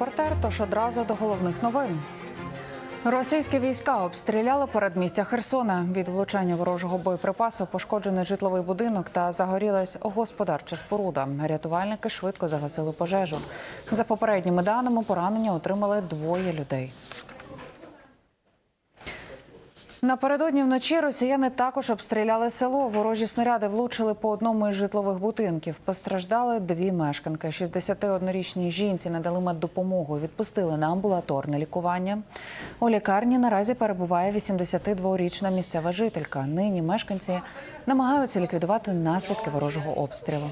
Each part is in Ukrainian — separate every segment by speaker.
Speaker 1: репортер. Тож одразу до головних новин. Російські війська обстріляли передмістя Херсона. Від влучання ворожого боєприпасу пошкоджений житловий будинок та загорілась господарча споруда. Рятувальники швидко загасили пожежу. За попередніми даними, поранення отримали двоє людей. Напередодні вночі росіяни також обстріляли село. Ворожі снаряди влучили по одному із житлових будинків. Постраждали дві мешканки. 61-річній жінці надали меддопомогу. Відпустили на амбулаторне лікування. У лікарні наразі перебуває 82-річна місцева жителька. Нині мешканці намагаються ліквідувати наслідки ворожого обстрілу.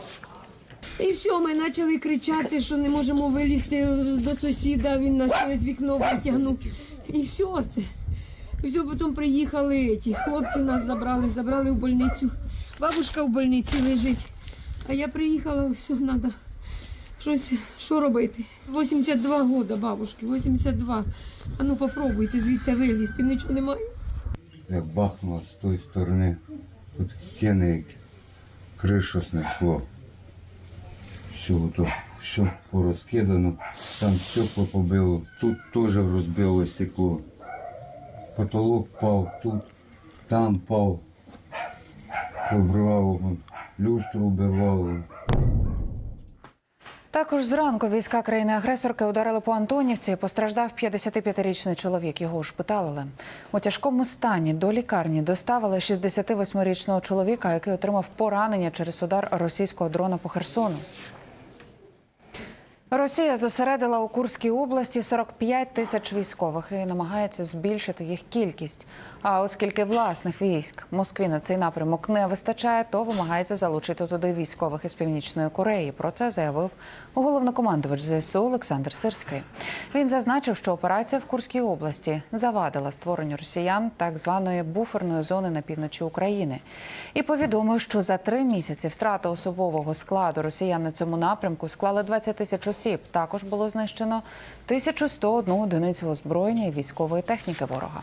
Speaker 2: І все, ми почали кричати, що не можемо вилізти до сусіда, він нас через вікно витягнув. І все це. І все, потім приїхали ті хлопці нас забрали, забрали в больницю. Бабушка в больниці лежить. А я приїхала, все, треба щось, що робити. 82 года бабушки, 82. А ну попробуйте звідти вилізти, нічого немає.
Speaker 3: як бахнуло з тої сторони, тут стіни, як кришу снесло. Все, то, все порозкидано, там стекло побило, тут теж розбило стекло. Потолок впав, тут, там впав, обривало, люстру обірвало.
Speaker 1: Також зранку війська країни-агресорки ударили по Антонівці. Постраждав 55-річний чоловік. Його ушпиталили. У тяжкому стані до лікарні доставили 68-річного чоловіка, який отримав поранення через удар російського дрона по Херсону. Росія зосередила у Курській області 45 тисяч військових і намагається збільшити їх кількість. А оскільки власних військ Москві на цей напрямок не вистачає, то вимагається залучити туди військових із північної Кореї. Про це заявив головнокомандувач ЗСУ Олександр Сирський. Він зазначив, що операція в Курській області завадила створенню росіян так званої буферної зони на півночі України, і повідомив, що за три місяці втрати особового складу росіян на цьому напрямку склали 20 тисяч осіб. Також було знищено 1101 одиницю озброєння і військової техніки ворога.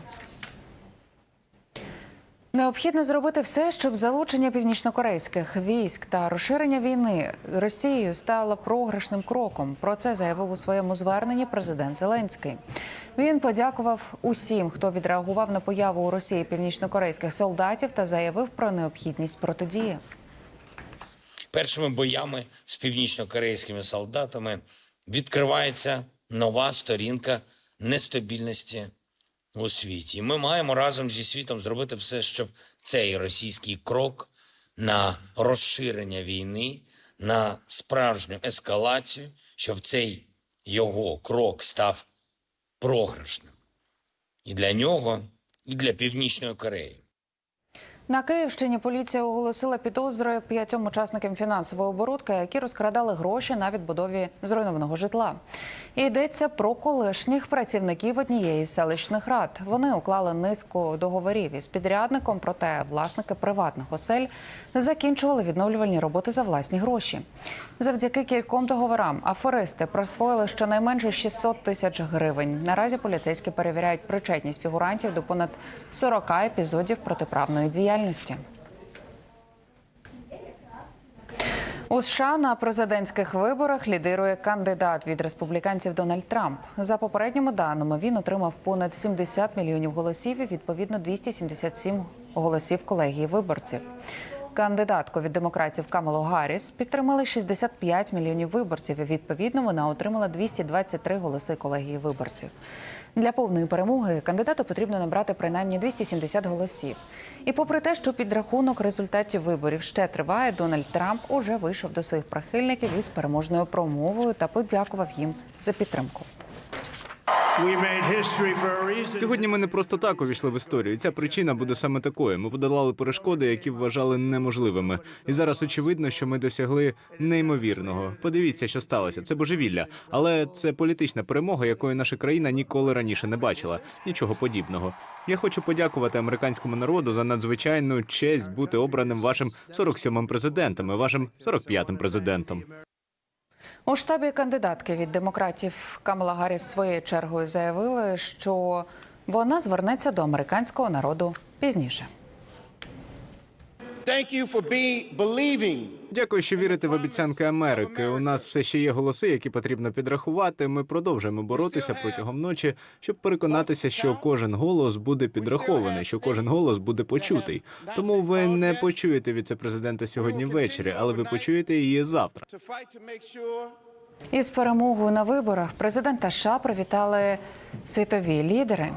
Speaker 1: Необхідно зробити все, щоб залучення північнокорейських військ та розширення війни Росією стало програшним кроком. Про це заявив у своєму зверненні президент Зеленський. Він подякував усім, хто відреагував на появу у Росії північнокорейських солдатів та заявив про необхідність протидії.
Speaker 4: Першими боями з північно-корейськими солдатами відкривається нова сторінка нестабільності у світі. І ми маємо разом зі світом зробити все, щоб цей російський крок на розширення війни, на справжню ескалацію, щоб цей його крок став програшним і для нього, і для Північної Кореї.
Speaker 1: На Київщині поліція оголосила підозри п'ятьом учасникам фінансової оборудки, які розкрадали гроші на відбудові зруйнованого житла. І йдеться про колишніх працівників однієї з селищних рад. Вони уклали низку договорів із підрядником, проте власники приватних осель закінчували відновлювальні роботи за власні гроші. Завдяки кільком договорам аферисти присвоїли щонайменше 600 тисяч гривень. Наразі поліцейські перевіряють причетність фігурантів до понад 40 епізодів протиправної діяльності. У США на президентських виборах лідирує кандидат від республіканців Дональд Трамп. За попередніми даними він отримав понад 70 мільйонів голосів і відповідно 277 голосів колегії виборців. Кандидатку від демократів Камалу Гарріс підтримали 65 мільйонів виборців. і Відповідно, вона отримала 223 голоси колегії виборців. Для повної перемоги кандидату потрібно набрати принаймні 270 голосів. І попри те, що підрахунок результатів виборів ще триває, Дональд Трамп уже вийшов до своїх прихильників із переможною промовою та подякував їм за підтримку.
Speaker 5: Сьогодні ми не просто так увійшли в історію. Ця причина буде саме такою. Ми подолали перешкоди, які вважали неможливими. І зараз очевидно, що ми досягли неймовірного. Подивіться, що сталося. Це божевілля, але це політична перемога, якої наша країна ніколи раніше не бачила. Нічого подібного. Я хочу подякувати американському народу за надзвичайну честь бути обраним вашим 47-м президентом і вашим 45-м президентом.
Speaker 1: У штабі кандидатки від демократів Камала Гарріс своєю чергою заявили, що вона звернеться до американського народу пізніше.
Speaker 5: Дякую, що вірите в обіцянки Америки. У нас все ще є голоси, які потрібно підрахувати. Ми продовжуємо боротися протягом ночі, щоб переконатися, що кожен голос буде підрахований, що кожен голос буде почутий. Тому ви не почуєте віце-президента сьогодні ввечері, але ви почуєте її завтра.
Speaker 1: Із перемогою на виборах президента США привітали світові лідери.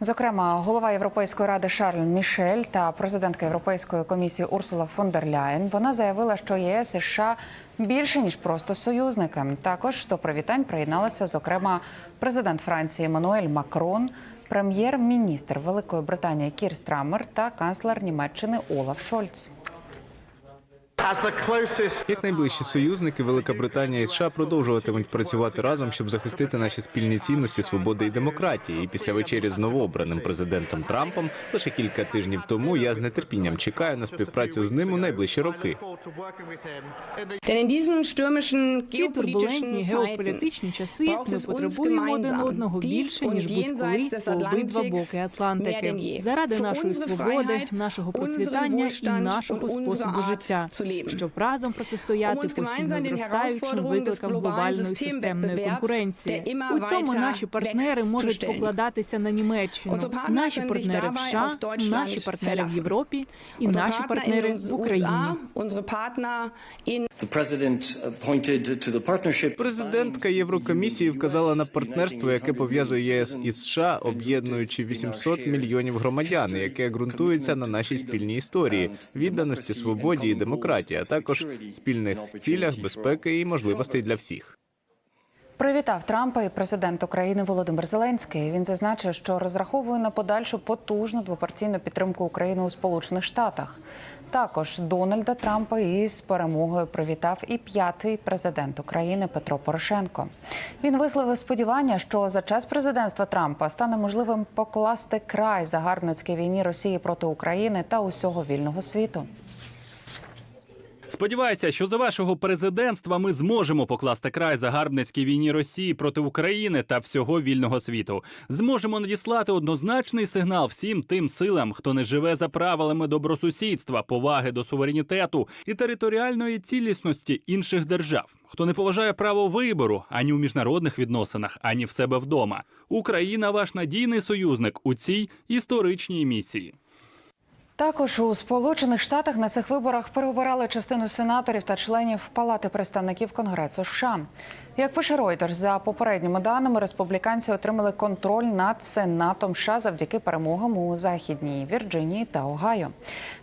Speaker 1: Зокрема, голова Європейської ради Шарль Мішель та президентка Європейської комісії Урсула фон дер Ляєн. Вона заявила, що ЄС і США більше ніж просто союзники. Також до привітань приєдналися, зокрема, президент Франції Еммануель Макрон, прем'єр-міністр Великої Британії Кір Страмер та канцлер Німеччини Олаф Шольц.
Speaker 6: As
Speaker 5: Як найближчі союзники, Велика Британія і США продовжуватимуть працювати разом, щоб захистити наші спільні цінності, свободи і демократії. І після вечері з новообраним президентом Трампом лише кілька тижнів тому я з нетерпінням чекаю на співпрацю з ним у найближчі роки.
Speaker 7: Ці турбулентні геополітичні часи ми потребуємо один одного більше ніж будь-коли по обидва боки Атлантики заради нашої свободи, нашого процвітання і нашого способу життя. Щоб разом протистояти постійно зростаючим викликам глобальної системної конкуренції. У цьому наші партнери можуть покладатися на Німеччину, наші партнери в США, наші партнери в. Європі і наші партнери в Україні.
Speaker 5: Президентка Єврокомісії вказала на партнерство, яке пов'язує ЄС і США, об'єднуючи 800 мільйонів громадян, яке ґрунтується на нашій спільній історії, відданості, свободі і демократії, а також спільних цілях, безпеки і можливостей для всіх.
Speaker 1: Привітав Трампа і президент України Володимир Зеленський. Він зазначив, що розраховує на подальшу потужну двопартійну підтримку України у Сполучених Штатах. Також Дональда Трампа із перемогою привітав і п'ятий президент України Петро Порошенко. Він висловив сподівання, що за час президентства Трампа стане можливим покласти край загарбницькій війні Росії проти України та усього вільного світу.
Speaker 8: Сподіваюся, що за вашого президентства ми зможемо покласти край загарбницькій війні Росії проти України та всього вільного світу. Зможемо надіслати однозначний сигнал всім тим силам, хто не живе за правилами добросусідства, поваги до суверенітету і територіальної цілісності інших держав, хто не поважає право вибору ані у міжнародних відносинах, ані в себе вдома. Україна ваш надійний союзник у цій історичній місії.
Speaker 1: Також у Сполучених Штатах на цих виборах переобирали частину сенаторів та членів Палати представників Конгресу США. Як пише Reuters, за попередніми даними, республіканці отримали контроль над Сенатом США завдяки перемогам у Західній Вірджинії та Огайо.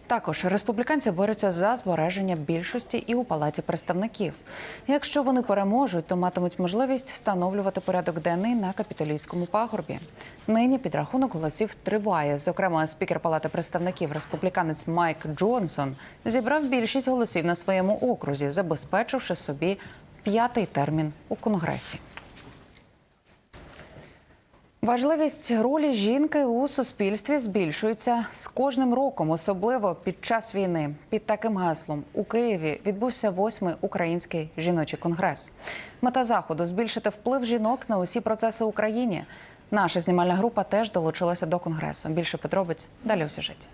Speaker 1: Також республіканці борються за збереження більшості і у палаті представників. Якщо вони переможуть, то матимуть можливість встановлювати порядок денний на капітолійському пагорбі. Нині підрахунок голосів триває. Зокрема, спікер Палати представників республіканець Майк Джонсон зібрав більшість голосів на своєму окрузі, забезпечивши собі п'ятий термін у конгресі. Важливість ролі жінки у суспільстві збільшується з кожним роком, особливо під час війни. Під таким гаслом у Києві відбувся восьмий український жіночий конгрес. Мета заходу збільшити вплив жінок на усі процеси в Україні. Наша знімальна група теж долучилася до конгресу. Більше подробиць далі у сюжеті.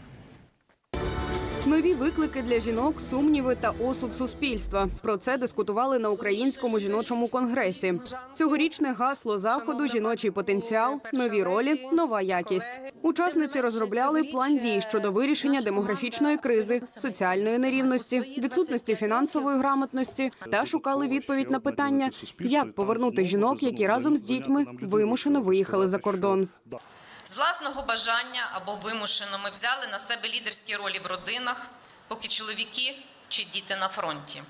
Speaker 9: Нові виклики для жінок, сумніви та осуд суспільства. Про це дискутували на українському жіночому конгресі. Цьогорічне гасло заходу Жіночий потенціал, нові ролі, нова якість. Учасниці розробляли план дій щодо вирішення демографічної кризи, соціальної нерівності, відсутності фінансової грамотності та шукали відповідь на питання, як повернути жінок, які разом з дітьми вимушено виїхали за кордон.
Speaker 10: З власного бажання або вимушено ми взяли на себе лідерські ролі в родинах, поки чоловіки чи діти на фронті.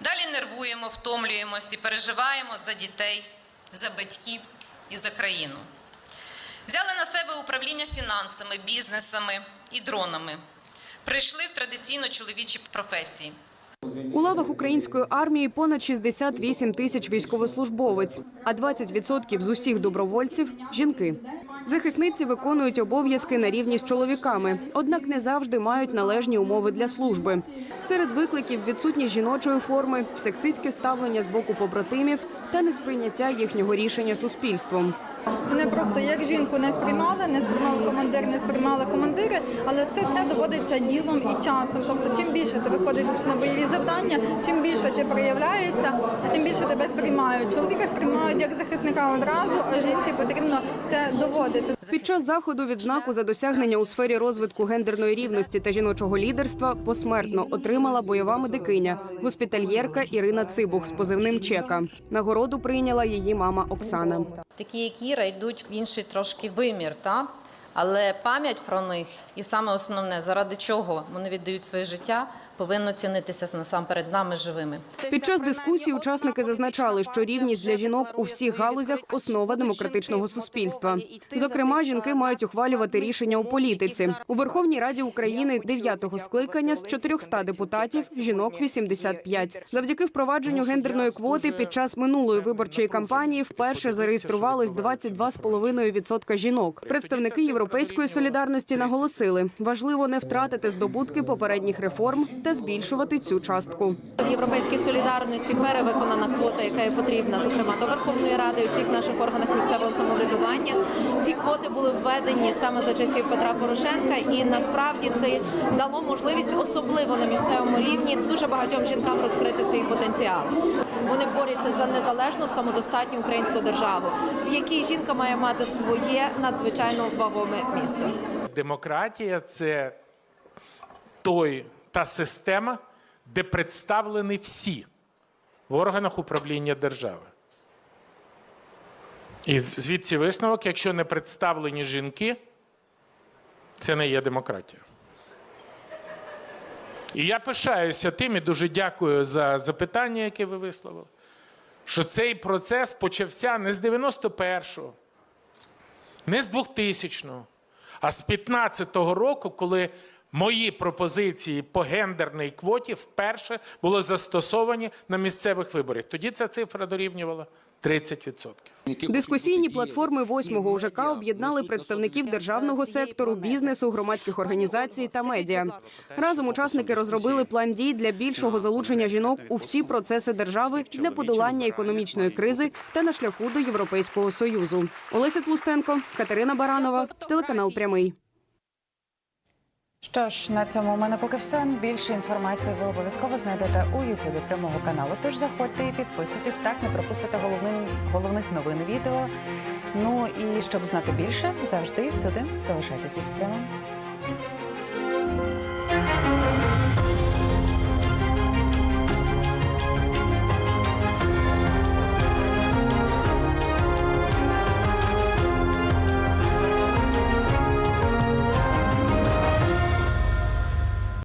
Speaker 10: Далі нервуємо, втомлюємось і переживаємо за дітей, за батьків і за країну. Взяли на себе управління фінансами, бізнесами і дронами. Прийшли в традиційно чоловічі професії.
Speaker 9: У лавах української армії понад 68 тисяч військовослужбовець, а 20% з усіх добровольців жінки. Захисниці виконують обов'язки на рівні з чоловіками, однак не завжди мають належні умови для служби. Серед викликів відсутність жіночої форми, сексистське ставлення з боку побратимів та несприйняття їхнього рішення суспільством.
Speaker 11: Мене просто як жінку не сприймали, не сприймав командир, не сприймали командири, але все це доводиться ділом і часом. Тобто, чим більше ти виходиш на бойові завдання, чим більше ти проявляєшся, тим більше тебе сприймають. Чоловіка сприймають як захисника одразу, а жінці потрібно це доводити.
Speaker 9: Під час заходу відзнаку за досягнення у сфері розвитку гендерної рівності та жіночого лідерства посмертно отримала бойова медикиня, госпітальєрка Ірина Цибух з позивним Чека. Нагороду прийняла її мама Оксана.
Speaker 10: Такі, як Іра, йдуть в інший трошки вимір, та? але пам'ять про них, і саме основне, заради чого вони віддають своє життя, повинно цінитися насамперед нами живими.
Speaker 9: Під час дискусії учасники зазначали, що рівність для жінок у всіх галузях основа демократичного суспільства. Зокрема, жінки мають ухвалювати рішення у політиці у Верховній Раді України дев'ятого скликання з 400 депутатів жінок 85. Завдяки впровадженню гендерної квоти під час минулої виборчої кампанії вперше зареєструвалось 22,5% жінок. Представники європейської солідарності наголосили, важливо не втратити здобутки попередніх реформ та збільшувати цю частку.
Speaker 11: В європейській солідарності перевиконана квота, яка є потрібна, зокрема до Верховної Ради, у всіх наших органах місцевого самоврядування. Ці квоти були введені саме за часів Петра Порошенка, і насправді це дало можливість, особливо на місцевому рівні, дуже багатьом жінкам розкрити свій потенціал. Вони борються за незалежну самодостатню українську державу, в якій жінка має мати своє надзвичайно вагоме місце.
Speaker 12: Демократія це той, та система, де представлені всі в органах управління держави. І звідси висновок, якщо не представлені жінки, це не є демократія. І я пишаюся тим і дуже дякую за запитання, яке ви висловили, що цей процес почався не з 91-го, не з 2000-го, а з 15-го року, коли мої пропозиції по гендерній квоті вперше були застосовані на місцевих виборах. Тоді ця цифра дорівнювала 30%.
Speaker 9: Дискусійні платформи восьмого УЖК об'єднали представників державного сектору, бізнесу, громадських організацій та медіа. Разом учасники розробили план дій для більшого залучення жінок у всі процеси держави для подолання економічної кризи та на шляху до Європейського союзу. Олеся Тлустенко, Катерина Баранова, телеканал Прямий.
Speaker 1: Що ж, на цьому у мене поки все. Більше інформації ви обов'язково знайдете у Ютубі прямого каналу. Тож заходьте і підписуйтесь, так не пропустите головним, головних новин відео. Ну і щоб знати більше, завжди і всюди залишайтеся з прямим.